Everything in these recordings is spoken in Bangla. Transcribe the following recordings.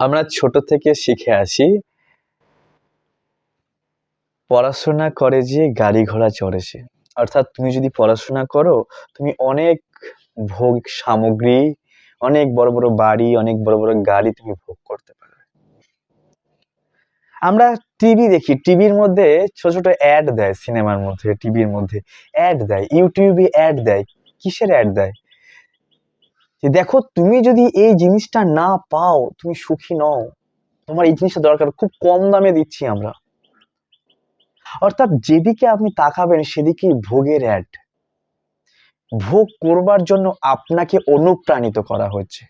আমরা ছোট থেকে শিখে আসি, পড়াশোনা করে যে গাড়ি ঘোড়া চড়েছে অর্থাৎ তুমি যদি পড়াশোনা করো, তুমি অনেক ভোগ সামগ্রী, অনেক বড় বড় বাড়ি, অনেক বড় বড় গাড়ি তুমি ভোগ করতে পারবে। আমরা টিভি দেখি, টিভির মধ্যে ছোট ছোট অ্যাড দেয় সিনেমার মধ্যে, টিভির মধ্যে অ্যাড দেয়, ইউটিউবে অ্যাড দেয়, কিসের অ্যাড দেয়? যে দেখো তুমি যদি এই জিনিসটা না পাও, তুমি সুখী নও। তোমার এই জিনিসটা দরকার, খুব কম দামে দিচ্ছি আমরা। অর্থাৎ যেদিকে আপনি তাকাবেন, সেদিকেই ভোগের অ্যাড ভোগ করবার জন্য আপনাকে অনুপ্রাণিত করা হচ্ছে।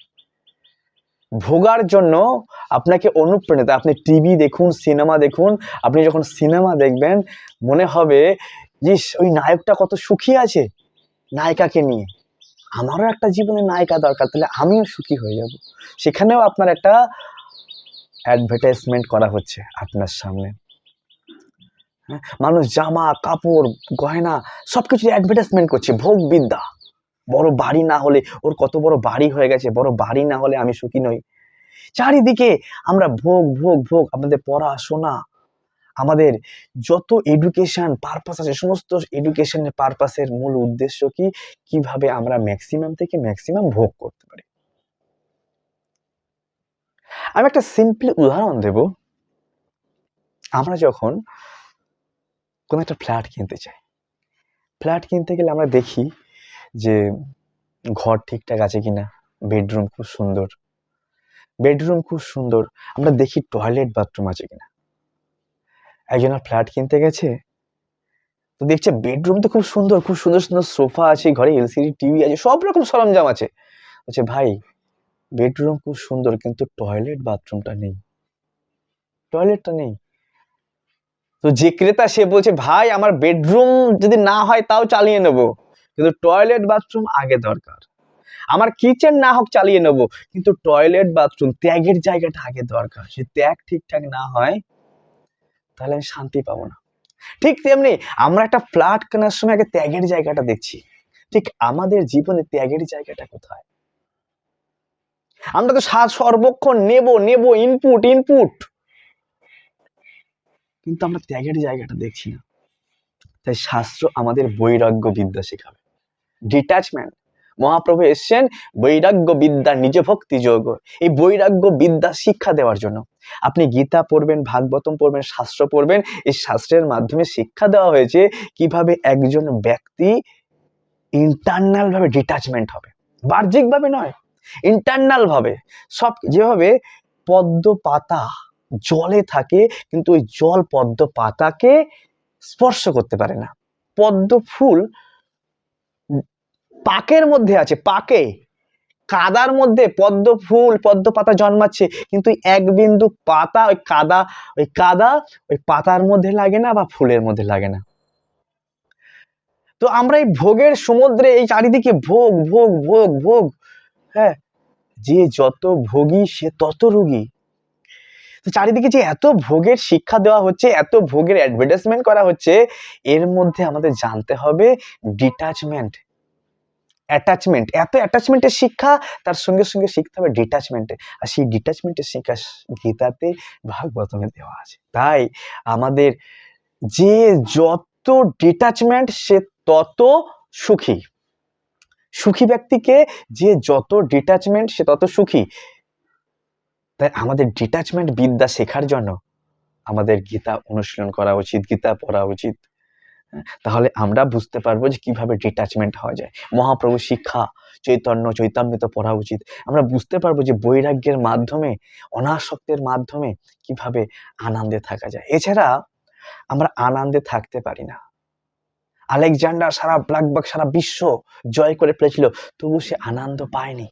ভোগার জন্য আপনাকে অনুপ্রাণিত। আপনি টিভি দেখুন সিনেমা দেখুন, আপনি যখন সিনেমা দেখবেন, মনে হবে যে ওই নায়কটা কত সুখী আছে নায়িকাকে নিয়ে। আমারও একটা জীবনে নায়িকা দরকার, তাহলে আমিও সুখী হয়ে যাব। সেখানেও আপনার একটা অ্যাডভার্টাইজমেন্ট করা হচ্ছে আপনার সামনে। হ্যাঁ মানুষ জামা, কাপড়, গয়না সব কিছুর অ্যাডভার্টাইজমেন্ট করছে ভোগ বিদ্যা বড় বাড়ি না হলে ওর কত বড় বাড়ি হয়ে গেছে, বড় বাড়ি না হলে আমি সুখী নই। চারিদিকে আমরা ভোগ ভোগ ভোগ, আমাদের পড়াশোনা আমাদের যত এডুকেশন পারপাস আছে, সমস্ত এডুকেশনের পারপাসের মূল উদ্দেশ্য কি? কীভাবে আমরা ম্যাক্সিমাম থেকে ম্যাক্সিমাম ভোগ করতে পারি? আমি একটা সিম্পল উদাহরণ দেব। আমরা যখন কোনো একটা ফ্ল্যাট কিনতে চাই ফ্ল্যাট কিনতে গেলে আমরা দেখি যে ঘর ঠিকঠাক আছে কিনা বেডরুম খুব সুন্দর। বেডরুম খুব সুন্দর, আমরা দেখি টয়লেট বাথরুম আছে কিনা। একজন ফ্ল্যাট কিনতে গেছে? তো দেখছে বেডরুম তো খুব সুন্দর খুব সুন্দর সুন্দর সোফা আছে, ঘরে এলসিডি টিভি আছে, সব রকম সরঞ্জাম আছে। বলছে, ভাই বেডরুম খুব সুন্দর, কিন্তু টয়লেট বাথরুমটা নেই। টয়লেটটা নেই। তো যে ক্রেতা সে বলছে, ভাই, আমার বেডরুম যদি না হয়, তাও চালিয়ে নেব। কিন্তু টয়লেট বাথরুম আগে দরকার। আমার কিচেন না হোক, চালিয়ে নেব। কিন্তু টয়লেট বাথরুম ত্যাগের জায়গাটা আগে দরকার। সে ত্যাগ ঠিকঠাক না হয় তাহলে আমি শান্তি পাবো না। ঠিক তেমনি আমরা একটা ফ্ল্যাট কেনার সময় আগে ত্যাগের জায়গাটা দেখছি। ঠিক আমাদের জীবনে ত্যাগের জায়গাটা কোথায়? আমরা তো সর্বক্ষণ নেব নেব ইনপুট ইনপুট কিন্তু আমরা ত্যাগের জায়গাটা দেখছি না। তাই শাস্ত্র আমাদের বৈরাগ্য বিদ্যা শেখাবে। ডিট্যাচমেন্ট মহাপ্রভু এসছেন বৈরাগ্য বিদ্যা নিজ ভক্তি যোগ। এই বৈরাগ্য বিদ্যা শিক্ষা দেওয়ার জন্য। আপনি গীতা পড়বেন, ভাগবতম পড়বেন, শাস্ত্র পড়বেন, এই শাস্ত্রের মাধ্যমে শিক্ষা দেওয়া হয়েছে কীভাবে একজন ব্যক্তি ইন্টারনাল ভাবে ডিট্যাচমেন্ট হবে। বাহ্যিকভাবে নয় ইন্টারনাল ভাবে। সব যেভাবে পদ্ম পাতা জলে থাকে, কিন্তু ওই জল পদ্ম পাতাকে স্পর্শ করতে পারে না। পদ্ম ফুল পাকের মধ্যে আছে, পাকে। কাদার মধ্যে পদ্ম ফুল, পদ্ম পাতা জন্মাচ্ছে, কিন্তু এক বিন্দু পাতা ওই কাদা ওই কাদা ওই পাতার মধ্যে লাগে না বা ফুলের মধ্যে লাগে না। তো আমরা এই ভোগের সমুদ্রে, এই চারিদিকে ভোগ ভোগ ভোগ ভোগ হ্যাঁ যে যত ভোগী সে তত রোগী। তো চারিদিকে যে এত ভোগের শিক্ষা দেওয়া হচ্ছে, এত ভোগের অ্যাডভার্টাইজমেন্ট করা হচ্ছে, এর মধ্যে আমাদের জানতে হবে ডিটাচমেন্ট অ্যাটাচমেন্ট এত অ্যাটাচমেন্টের শিক্ষা, তার সঙ্গে সঙ্গে শিখতে হবে ডিটাচমেন্টে আর সেই ডিটাচমেন্টের শিক্ষা গীতাতে ভাগবতমে দেওয়া আছে। তাই আমাদের যে যত ডিটাচমেন্ট সে তত সুখী। সুখী ব্যক্তিকে যে যত ডিটাচমেন্ট সে তত সুখী। তাই আমাদের ডিটাচমেন্ট বিদ্যা শেখার জন্য আমাদের গীতা অনুশীলন করা উচিত, গীতা পড়া উচিত। তাহলে আমরা বুঝতে পারব যে কীভাবে ডিটাচমেন্ট হওয়া যায়। মহাপ্রভু শিক্ষা, চৈতন্য চৈতন্যিত পড়া উচিত। আমরা বুঝতে পারব যে বৈরাগ্যের মাধ্যমে, অনাসক্তের মাধ্যমে কীভাবে আনন্দে থাকা যায়। এছাড়া আমরা আনন্দে থাকতে পারি না। আলেকজান্ডার সারা ব্লাকবাক সারা বিশ্ব জয় করে ফেলেছিল, তবু সে আনন্দ পায়নি।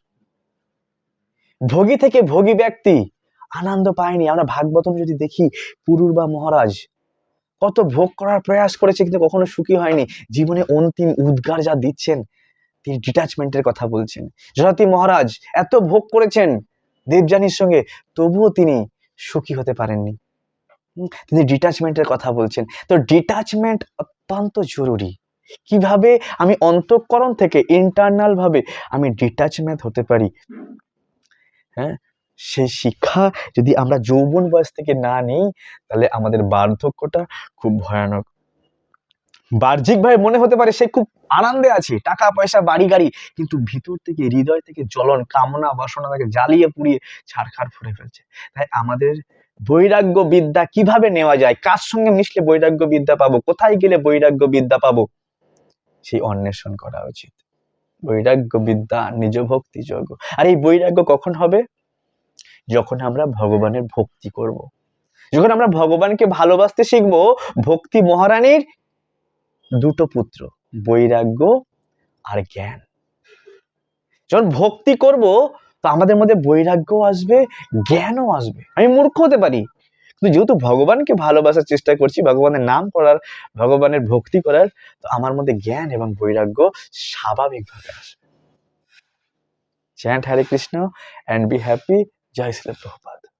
ভোগী থেকে ভোগী ব্যক্তি আনন্দ পায়নি। আমরা ভাগবতম যদি দেখি, পুরুর বা মহারাজ কত ভোগ করার প্রয়াস করেছে কিন্তু কখনো সুখী হয়নি। জীবনে অন্তিম উদ্গার যা দিচ্ছেন, তিনি ডিটাচমেন্টের কথা বলছেন। যথাতি মহারাজ, এত ভোগ করেছেন দেবযানীর সঙ্গে, তবুও তিনি সুখী হতে পারেননি। তিনি ডিটাচমেন্টের কথা বলছেন। তো ডিটাচমেন্ট অত্যন্ত জরুরি। কীভাবে আমি অন্তঃকরণ থেকে ইন্টারনাল ভাবে আমি ডিটাচমেন্ট হতে পারি? হ্যাঁ সেই শিক্ষা যদি আমরা যৌবন বয়স থেকে না নিই, তাহলে আমাদের বার্ধক্যটা খুব ভয়ানক। বাহ্যিকভাবে মনে হতে পারে সে খুব আনন্দে আছে, টাকা, পয়সা, বাড়ি, গাড়ি, কিন্তু ভিতর থেকে, হৃদয় থেকে জ্বলন, কামনা, বাসনা তাকে জ্বালিয়ে পুড়িয়ে ছাড়খাড় ফুরে ফেলছে। তাই আমাদের বৈরাগ্য বিদ্যা কীভাবে নেওয়া যায়? কার সঙ্গে মিশলে বৈরাগ্য বিদ্যা পাবো? কোথায় গেলে বৈরাগ্য বিদ্যা পাবো? সেই অন্বেষণ করা উচিত। বৈরাগ্য বিদ্যা নিজ ভক্তি যোগ আর এই বৈরাগ্য কখন হবে? যখন আমরা ভগবানের ভক্তি করব। যখন আমরা ভগবানকে ভালোবাসতে শিখব, ভক্তি মহারানীর দুটো পুত্র, বৈরাগ্য আর জ্ঞান। যখন ভক্তি করব, তো আমাদের মধ্যে বৈরাগ্য আসবে, জ্ঞানও আসবে। আমি মূর্খ হতে পারি, কিন্তু যেহেতু ভগবানকে ভালোবাসার চেষ্টা করছি, ভগবানের নাম করার, ভগবানের ভক্তি করার, তো আমার মধ্যে জ্ঞান এবং বৈরাগ্য স্বাভাবিকভাবে আসবে। Chant Hare Krishna and be happy já estiver perturbada.